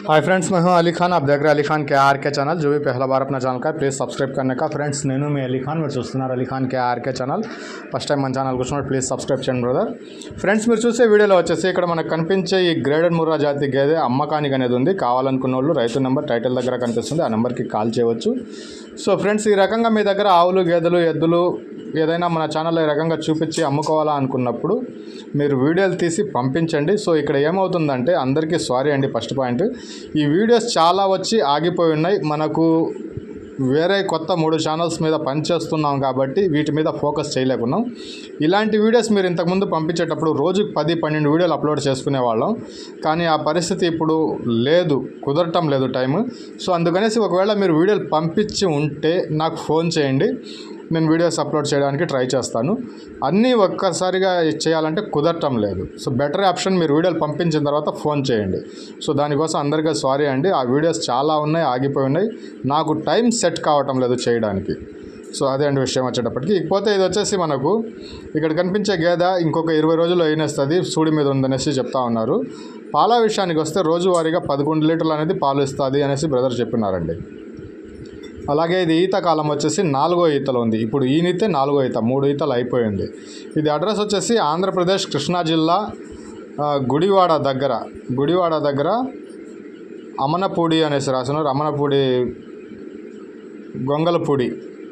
Hi friends मैं हूं अली खान आप देख रहे हैं अली खान के आर के चैनल जो भी पहला बार अपना ఛానల్ का है ప్లీజ్ సబ్స్క్రైబ్ करने का ఫ్రెండ్స్ నేను మీ అలీ ఖాన్ మీరు చూస్తున్నారు Ali Khan K RK channel first time మన ఛానల్ కూర్చున్నారు ప్లీజ్ సబ్స్క్రైబ్ చేయండి బ్రదర్ ఫ్రెండ్స్ మీరు చూసే వీడియోలో వచ్చేసి ఇక్కడ మనకు కనిపించే ఈ గ్రేడెడ్ ముర్రా జాతి గేదె అమ్మకానికి అనేది ఉంది కావాలనుకున్న వాళ్ళు రైతు నెంబర్ టైటిల్ దగ్గర కనిపిస్తుంది ఆ నెంబర్కి కాల్ చేయవచ్చు సో ఫ్రెండ్స్ ఈ రకంగా మీ దగ్గర ఆవులు గేదెలు ఎద్దులు ఏదైనా మన ఛానల్లో ఈ రకంగా చూపించి అమ్ముకోవాలా అనుకున్నప్పుడు మీరు వీడియోలు తీసి పంపించండి. సో ఇక్కడ ఏమవుతుందంటే అందరికీ సారీ అండి ఫస్ట్ పాయింట్. ఈ వీడియోస్ చాలా వచ్చి ఆగిపోయి ఉన్నాయి. మనకు వేరే కొత్త మూడు ఛానల్స్ మీద పనిచేస్తున్నాం కాబట్టి వీటి మీద ఫోకస్ చేయలేకున్నాం. ఇలాంటి వీడియోస్ మీరు ఇంతకుముందు పంపించేటప్పుడు రోజుకు పది పన్నెండు వీడియోలు అప్లోడ్ చేసుకునే వాళ్ళం. కానీ ఆ పరిస్థితి ఇప్పుడు లేదు కుదరటం లేదు టైం సో అందుకనేసి ఒకవేళ మీరు వీడియోలు పంపించి ఉంటే నాకు ఫోన్ చేయండి. నేను వీడియోస్ అప్లోడ్ చేయడానికి ట్రై చేస్తాను. అన్నీ ఒక్కసారిగా చేయాలంటే కుదరటం లేదు. సో బెటర్ ఆప్షన్ మీరు వీడియోలు పంపించిన తర్వాత ఫోన్ చేయండి. సో దానికోసం అందరికీ సారీ అండి. ఆ వీడియోస్ చాలా ఉన్నాయి ఆగిపోయి ఉన్నాయి. నాకు టైం సెట్ కావటం లేదు చేయడానికి. సో అదే అండి విషయం వచ్చేటప్పటికి. ఇకపోతే ఇది వచ్చేసి మనకు ఇక్కడ కనిపించే గేదె ఇంకొక ఇరవై రోజుల్లో అయినేస్తుంది సూడి మీద ఉందనేసి చెప్తా ఉన్నారు. పాల విషయానికి వస్తే రోజువారీగా పదకొండు లీటర్లు అనేది పాలు ఇస్తుంది అనేసి బ్రదర్ చెప్పినారండి. అలాగే ఇది ఈత కాలం వచ్చేసి నాలుగో ఈతలో ఉంది. ఇప్పుడు ఈనితే నాలుగో ఈత మూడు ఈతలు అయిపోయింది. ఇది అడ్రస్ వచ్చేసి ఆంధ్రప్రదేశ్ కృష్ణా జిల్లా గుడివాడ దగ్గర గుడివాడ దగ్గర అమనపూడి అనేసి రాసినారు అమనపూడి గొంగలపూడి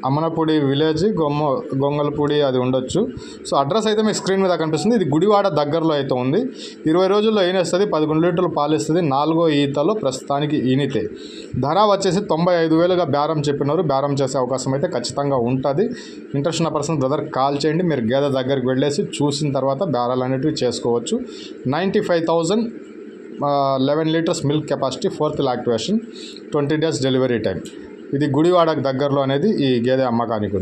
అమనపూడి విలేజ్ గొమ్మ గొంగలపూడి అది ఉండొచ్చు. సో అడ్రస్ అయితే మీకు స్క్రీన్ మీద కనిపిస్తుంది. ఇది గుడివాడ దగ్గరలో అయితే ఉంది. ఇరవై రోజుల్లో ఈనేస్తుంది పదకొండు లీటర్లు పాలిస్తుంది నాలుగో ఈతలో ప్రస్తుతానికి ఈనితే. ధర వచ్చేసి తొంభై ఐదు వేలుగా బేరం చెప్పినారు. బేరం చేసే అవకాశం అయితే ఖచ్చితంగా ఉంటుంది. ఇంట్రెస్ట్ ఉన్న పర్సన్ బ్రదర్ కాల్ చేయండి. మీరు గేదె దగ్గరికి వెళ్ళేసి చూసిన తర్వాత బేరాలు అనేటివి చేసుకోవచ్చు. Ninety five thousand eleven litres milk capacity fourth lactivation twenty days delivery time. ఇది గుడివాడకు దగ్గరలో అనేది ఈ గేదె అమ్మకానికి ఉంది.